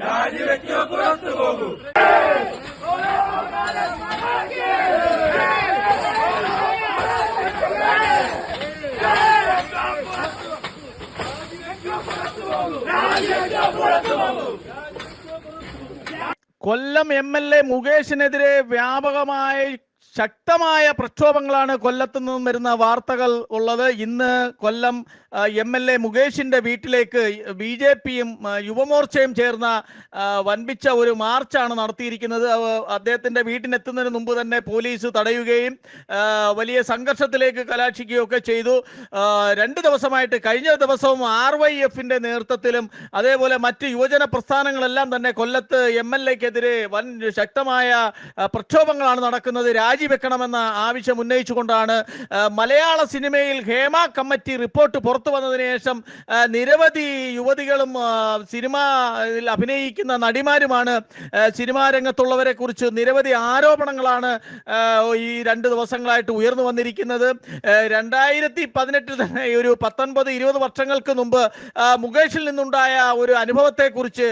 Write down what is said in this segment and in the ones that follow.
രാജിവെക്കോ പുറത്തു പോകൂ Kollam M L A മുകേഷിനെതിരെ വ്യാപകമായ ശക്തമായ പ്രക്ഷോഭങ്ങളാണ് കൊല്ലത്ത് നിന്നും വരുന്ന വാർത്തകൾ ഉള്ളത്. ഇന്ന് കൊല്ലം എം എൽ എ മുകേഷിന്റെ വീട്ടിലേക്ക് ബി ജെ പിയും യുവമോർച്ചയും ചേർന്ന വൻപിച്ച ഒരു മാർച്ചാണ് നടത്തിയിരിക്കുന്നത്. അദ്ദേഹത്തിന്റെ വീട്ടിനെത്തുന്നതിന് മുമ്പ് തന്നെ പോലീസ് തടയുകയും വലിയ സംഘർഷത്തിലേക്ക് കലാശിക്കുകയൊക്കെ ചെയ്തു. രണ്ട് ദിവസമായിട്ട് കഴിഞ്ഞ ദിവസവും ആർ വൈ എഫിന്റെ നേതൃത്വത്തിലും അതേപോലെ മറ്റ് യുവജന പ്രസ്ഥാനങ്ങളെല്ലാം തന്നെ കൊല്ലത്ത് എം എൽ എക്കെതിരെ വൻ ശക്തമായ പ്രക്ഷോഭങ്ങളാണ് നടക്കുന്നത്. രാജിവെക്കണമെന്ന ആവശ്യം ഉന്നയിച്ചുകൊണ്ടാണ് മലയാള സിനിമയിൽ ഹേമ കമ്മിറ്റി റിപ്പോർട്ട് പുറത്തു വന്നതിന് ശേഷം നിരവധി യുവതികളും സിനിമ സിനിമയിൽ അഭിനയിക്കുന്ന നടിമാരുമാണ് സിനിമാ രംഗത്തുള്ളവരെ കുറിച്ച് നിരവധി ആരോപണങ്ങളാണ് ഈ രണ്ട് ദിവസങ്ങളായിട്ട് ഉയർന്നു വന്നിരിക്കുന്നത്. രണ്ടായിരത്തി പതിനെട്ടിൽ തന്നെ ഒരു പത്തൊൻപത് ഇരുപത് വർഷങ്ങൾക്ക് മുമ്പ് മുകേഷിൽ നിന്നുണ്ടായ ഒരു അനുഭവത്തെ കുറിച്ച്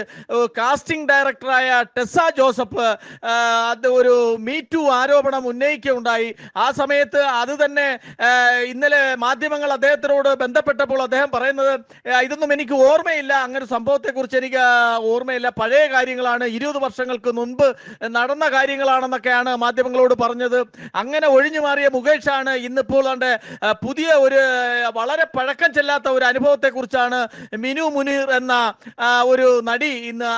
കാസ്റ്റിംഗ് ഡയറക്ടറായ ടെസ്സ ജോസഫ് അത് ഒരു മീ ടു ആരോപണം ഉന്നയിക്കുകയുണ്ടായി. ആ സമയത്ത് അത് തന്നെ ഇന്നലെ മാധ്യമങ്ങൾ അദ്ദേഹത്തിനോട് ബന്ധപ്പെട്ടപ്പോൾ അദ്ദേഹം പറയുന്നത് ഇതൊന്നും എനിക്ക് ഓർമ്മയില്ല. അങ്ങനെ സംഭവത്തെക്കുറിച്ച് എനിക്ക് ഓർമ്മയില്ല. പഴയ കാര്യങ്ങളാണ്. ഇരുപത് വർഷങ്ങൾക്ക് മുൻപ് നടന്ന കാര്യങ്ങളാണെന്നൊക്കെയാണ് മാധ്യമങ്ങളോട് പറഞ്ഞത്. അങ്ങനെ ഒഴിഞ്ഞു മാറിയ മുകേഷാണ് ഇന്നിപ്പോൾ കണ്ട് പുതിയ ഒരു വളരെ പഴക്കം ചെല്ലാത്ത ഒരു അനുഭവത്തെക്കുറിച്ചാണ് മിനു മുനീർ എന്ന ഒരു നടി ഇന്ന്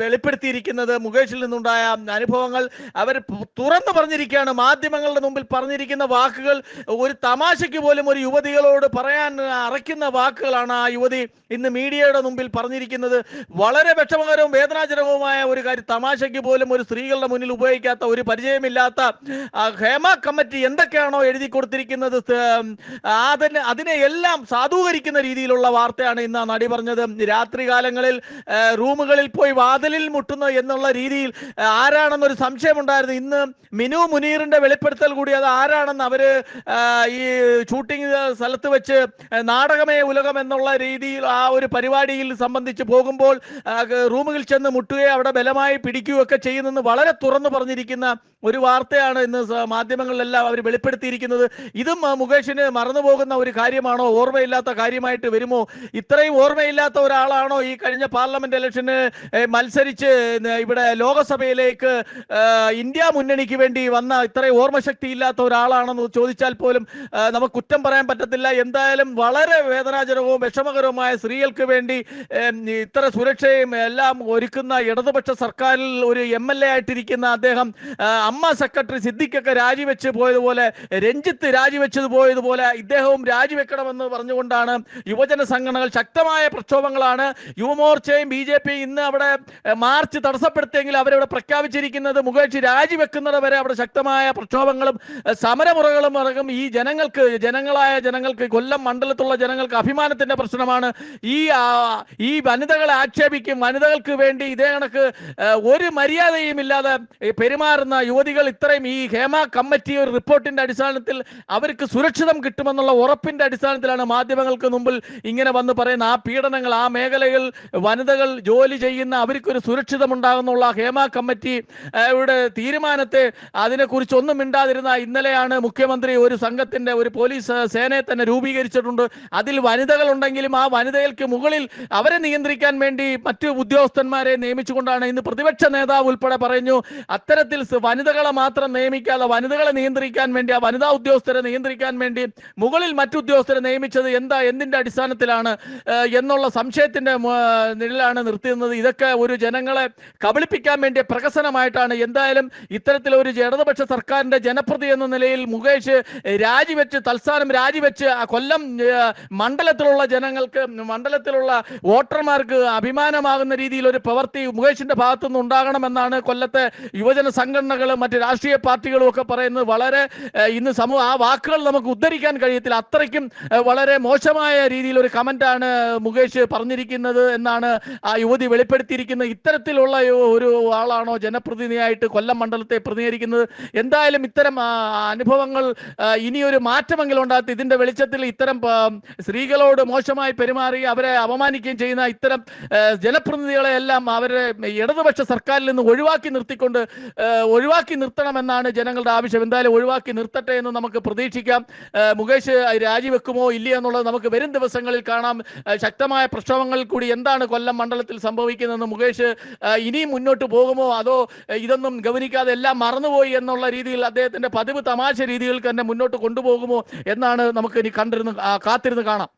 വെളിപ്പെടുത്തിയിരിക്കുന്നത്. മുകേഷിൽ നിന്നുണ്ടായ അനുഭവങ്ങൾ അവർ തുറന്നു പറഞ്ഞിരിക്കുകയാണ് മാധ്യമങ്ങളുടെ മുമ്പിൽ പറഞ്ഞിരിക്കുന്ന വാക്കുകൾ? ഒരു തമാശയ്ക്ക് പോലും ഒരു യുവതികളോട് പറയാൻ അറയ്ക്കുന്ന വാക്കുകളാണ് ആ യുവതി ഇന്ന് മീഡിയയുടെ മുമ്പിൽ പറഞ്ഞിരിക്കുന്നത്. വളരെ വിഷമകരവും വേദനാജനകവുമായ ഒരു കാര്യം. തമാശയ്ക്ക് പോലും ഒരു സ്ത്രീകളുടെ മുന്നിൽ ഉപയോഗിക്കാത്ത ഒരു പരിചയമില്ലാത്ത ഹേമ കമ്മിറ്റി എന്തൊക്കെയാണോ എഴുതി കൊടുത്തിരിക്കുന്നത്? അതിന് അതിനെ എല്ലാം സാധൂകരിക്കുന്ന രീതിയിലുള്ള വാർത്തയാണ് ഇന്ന് നടി പറഞ്ഞത്. രാത്രികാലങ്ങളിൽ റൂമുകളിൽ പോയി വാതിലിൽ മുട്ടുന്നു എന്നുള്ള രീതിയിൽ ആരാണെന്നൊരു സംശയമുണ്ടായിരുന്നു. ഇന്ന് മിനു മുനീറിന്റെ വെളിപ്പെടുത്തൽ കൂടി അത് ആരാണെന്ന് അവർ ഈ ഷൂട്ടിംഗ് സ്ഥലത്ത് വെച്ച് നാടകമേ ഉലകം എന്നുള്ള രീതിയിൽ ആ ഒരു പരിപാടിയിൽ സംബന്ധിച്ച് പോകുമ്പോൾ റൂമുകളിൽ ചെന്ന് മുട്ടുകയോ അവിടെ ബലമായി പിടിക്കുകയോ ഒക്കെ ചെയ്യുന്നെന്ന് വളരെ തുറന്നു പറഞ്ഞിരിക്കുന്ന ഒരു വാർത്തയാണ് ഇന്ന് മാധ്യമങ്ങളിലെല്ലാം അവർ വെളിപ്പെടുത്തിയിരിക്കുന്നത്. ഇതും മുകേഷിന് മറന്നുപോകുന്ന ഒരു കാര്യമാണോ? ഓർമ്മയില്ലാത്ത കാര്യമായിട്ട് വരുമോ? ഇത്രയും ഓർമ്മയില്ലാത്ത ഒരാളാണോ ഈ കഴിഞ്ഞ പാർലമെന്റ് ഇലക്ഷന് മത്സരിച്ച് ഇവിടെ ലോകസഭയിലേക്ക് ഇന്ത്യ മുന്നണിക്ക് വേണ്ടി വന്ന ഇത്രയും ഓർമ്മശക്തി ഇല്ലാത്ത ഒരാളാണെന്ന് ചോദിച്ചാൽ പോലും നമുക്ക് കുറ്റം പറയാൻ പറ്റത്തില്ല. എന്തായാലും വളരെ വേദനാജനകവും വിഷമകരവുമായ സ്ത്രീകൾക്ക് വേണ്ടി ഇത്ര സുരക്ഷയും എല്ലാം ഒരുക്കുന്ന ഇടതുപക്ഷ സർക്കാരിൽ ഒരു എം എൽ എ ആയിട്ടിരിക്കുന്ന അദ്ദേഹം അമ്മ സെക്രട്ടറി സിദ്ദിഖൊക്കെ രാജിവെച്ച് പോയതുപോലെ രഞ്ജിത്ത് രാജിവെച്ചത് പോയതുപോലെ ഇദ്ദേഹവും രാജിവെക്കണമെന്ന് പറഞ്ഞുകൊണ്ടാണ് യുവജന സംഘടനകൾ ശക്തമായ പ്രക്ഷോഭങ്ങളാണ്. യുവമോർച്ചയും ബി ജെ പി ഇന്ന് അവിടെ മാർച്ച് തടസ്സപ്പെടുത്തിയെങ്കിൽ അവരവിടെ പ്രഖ്യാപിച്ചിരിക്കുന്നത് മുകേഷ് രാജിവെക്കുന്നത് വരെ അവിടെ ശക്തമായ പ്രക്ഷോഭങ്ങളും സമരമുറകളും അടക്കം ഈ ജനങ്ങൾക്ക് ജനങ്ങളായ ജനങ്ങൾക്ക് കൊല്ലം മണ്ഡലത്തുള്ള ജനങ്ങൾക്ക് അഭിമാനത്തിന്റെ പ്രശ്നമാണ്. ഈ ഈ വനിതകളെ ആക്ഷേപിക്കും. വനിതകൾക്ക് വേണ്ടി ഇതേ കണക്ക് ഒരു മര്യാദയും ഇല്ലാതെ പെരുമാറുന്ന പെരുമാറുന്ന യുവതികൾ ഇത്രയും ഈ ഹേമ കമ്മിറ്റി ഒരു റിപ്പോർട്ടിന്റെ അടിസ്ഥാനത്തിൽ അവർക്ക് സുരക്ഷിതം കിട്ടുമെന്നുള്ള ഉറപ്പിന്റെ അടിസ്ഥാനത്തിലാണ് മാധ്യമങ്ങൾക്ക് മുമ്പിൽ ഇങ്ങനെ വന്ന് പറയുന്ന ആ പീഡനങ്ങൾ ആ മേഖലയിൽ വനിതകൾ ജോലി ചെയ്യുന്ന അവർക്കൊരു സുരക്ഷിതമുണ്ടാകുന്നുള്ള ഹേമ കമ്മിറ്റി യുടെ തീരുമാനത്തെ അതിനെക്കുറിച്ച് ഒന്നും മിണ്ടാതിരുന്ന ഇന്നലെയാണ് മുഖ്യമന്ത്രി ഒരു സംഘത്തിന്റെ ഒരു പോലീസ് സേനയെ തന്നെ രൂപീകരിച്ചിട്ടുണ്ട്. അതിൽ വനിതകൾ ഉണ്ടെങ്കിലും ആ വനിതകൾക്ക് മുകളിൽ അവരെ നിയന്ത്രിക്കാൻ വേണ്ടി മറ്റു ഉദ്യോഗസ്ഥന്മാരെ നിയമിച്ചുകൊണ്ടാണ് ഇന്ന് പ്രതിപക്ഷ നേതാവ് ഉൾപ്പെടെ പറഞ്ഞു അത്തരത്തിൽ സ് വനിതകളെ മാത്രം നിയമിക്കാതെ വനിതകളെ നിയന്ത്രിക്കാൻ വേണ്ടി ആ വനിതാ ഉദ്യോഗസ്ഥരെ നിയന്ത്രിക്കാൻ വേണ്ടി മുകളിൽ മറ്റുദ്യോഗസ്ഥരെ നിയമിച്ചത് എന്താ എന്തിന്റെ അടിസ്ഥാനത്തിലാണ് എന്നുള്ള സംശയത്തിന്റെ നിഴലാണ് നിർത്തുന്നത് ഇതൊക്കെ ഒരു ജനങ്ങളെ കബളിപ്പിക്കാൻ വേണ്ടിയ പ്രകസനമായിട്ടാണ് എന്തായാലും ഇത്തരത്തിലൊരു ഇടതുപക്ഷ സർക്കാരിന്റെ ജനപ്രതി എന്ന നിലയിൽ മുകേഷ് രാജിവെച്ച് തൽസ്ഥാനം രാജിവെച്ച് കൊല്ലം മണ്ഡലത്തിലുള്ള ജനങ്ങൾക്ക് മണ്ഡലത്തിലുള്ള വോട്ടർമാർക്ക് അഭിമാനമാകുന്ന രീതിയിൽ ഒരു പ്രവൃത്തി മുകേഷിന്റെ ഭാഗത്തുനിന്ന് ഉണ്ടാകണമെന്നാണ് കൊല്ലത്തെ യുവജന സംഘടനകളും മറ്റ് രാഷ്ട്രീയ പാർട്ടികളും ഒക്കെ പറയുന്നത് വളരെ ഇന്ന് സമൂഹം ആ വാക്കുകൾ നമുക്ക് ഉദ്ധരിക്കാൻ കഴിയത്തില്ല. അത്രയ്ക്കും വളരെ മോശമായ രീതിയിൽ ഒരു കമന്റാണ് മുകേഷ് പറഞ്ഞിരിക്കുന്നത് എന്നാണ് ആ യുവതി വെളിപ്പെടുത്തിയിരിക്കുന്നത്. ഇത്തരത്തിലുള്ള ഒരു ആളാണോ ജനപ്രതിനിധിയായിട്ട് കൊല്ലം മണ്ഡലത്തെ പ്രതിനിധീകരിക്കുന്നത്? എന്തായാലും ഇത്തരം അനുഭവങ്ങൾ ഇനിയൊരു മാറ്റമെങ്കിലും ഉണ്ടാകത്തി ഇതിന്റെ വെളിച്ചത്തിൽ ഇത്തരം സ്ത്രീകളോട് മോശമായി പെരുമാറി അവരെ അപമാനിക്കുകയും ചെയ്യുന്ന ഇത്തരം ജനപ്രതിനിധികളെ എല്ലാം അവരെ ഇടതുപക്ഷ സർക്കാരിൽ നിന്ന് ഒഴിവാക്കി നിർത്തിക്കൊണ്ട് ആ, ഒഴിവാക്കി നിർത്തണമെന്നാണ് ജനങ്ങളുടെ ആവശ്യം. എന്തായാലും ഒഴിവാക്കി നിർത്തട്ടെ എന്ന് നമുക്ക് പ്രതീക്ഷിക്കാം. മുകേഷ് രാജിവെക്കുമോ ഇല്ലയോ എന്നുള്ളത് നമുക്ക് വരും ദിവസങ്ങളിൽ കാണാം. ശക്തമായ പ്രക്ഷോഭങ്ങളിൽ കൂടി എന്താണ് കൊല്ലം മണ്ഡലത്തിൽ സംഭവിക്കുന്നതെന്ന് മുകേഷ് ഇനിയും മുന്നോട്ട് പോകുമോ? അതോ ഇതൊന്നും ഗവനിക്കാതെ എല്ലാം മറന്നുപോയി എന്നുള്ള രീതിയിൽ അദ്ദേഹത്തിന്റെ പതിവ് തമാശ രീതികൾക്ക് തന്നെ മുന്നോട്ട് കൊണ്ടുപോകുമോ? എന്നാണ് നമുക്ക് ഇനി കണ്ടിരുന്ന് കാത്തിരുന്ന് കാണാം.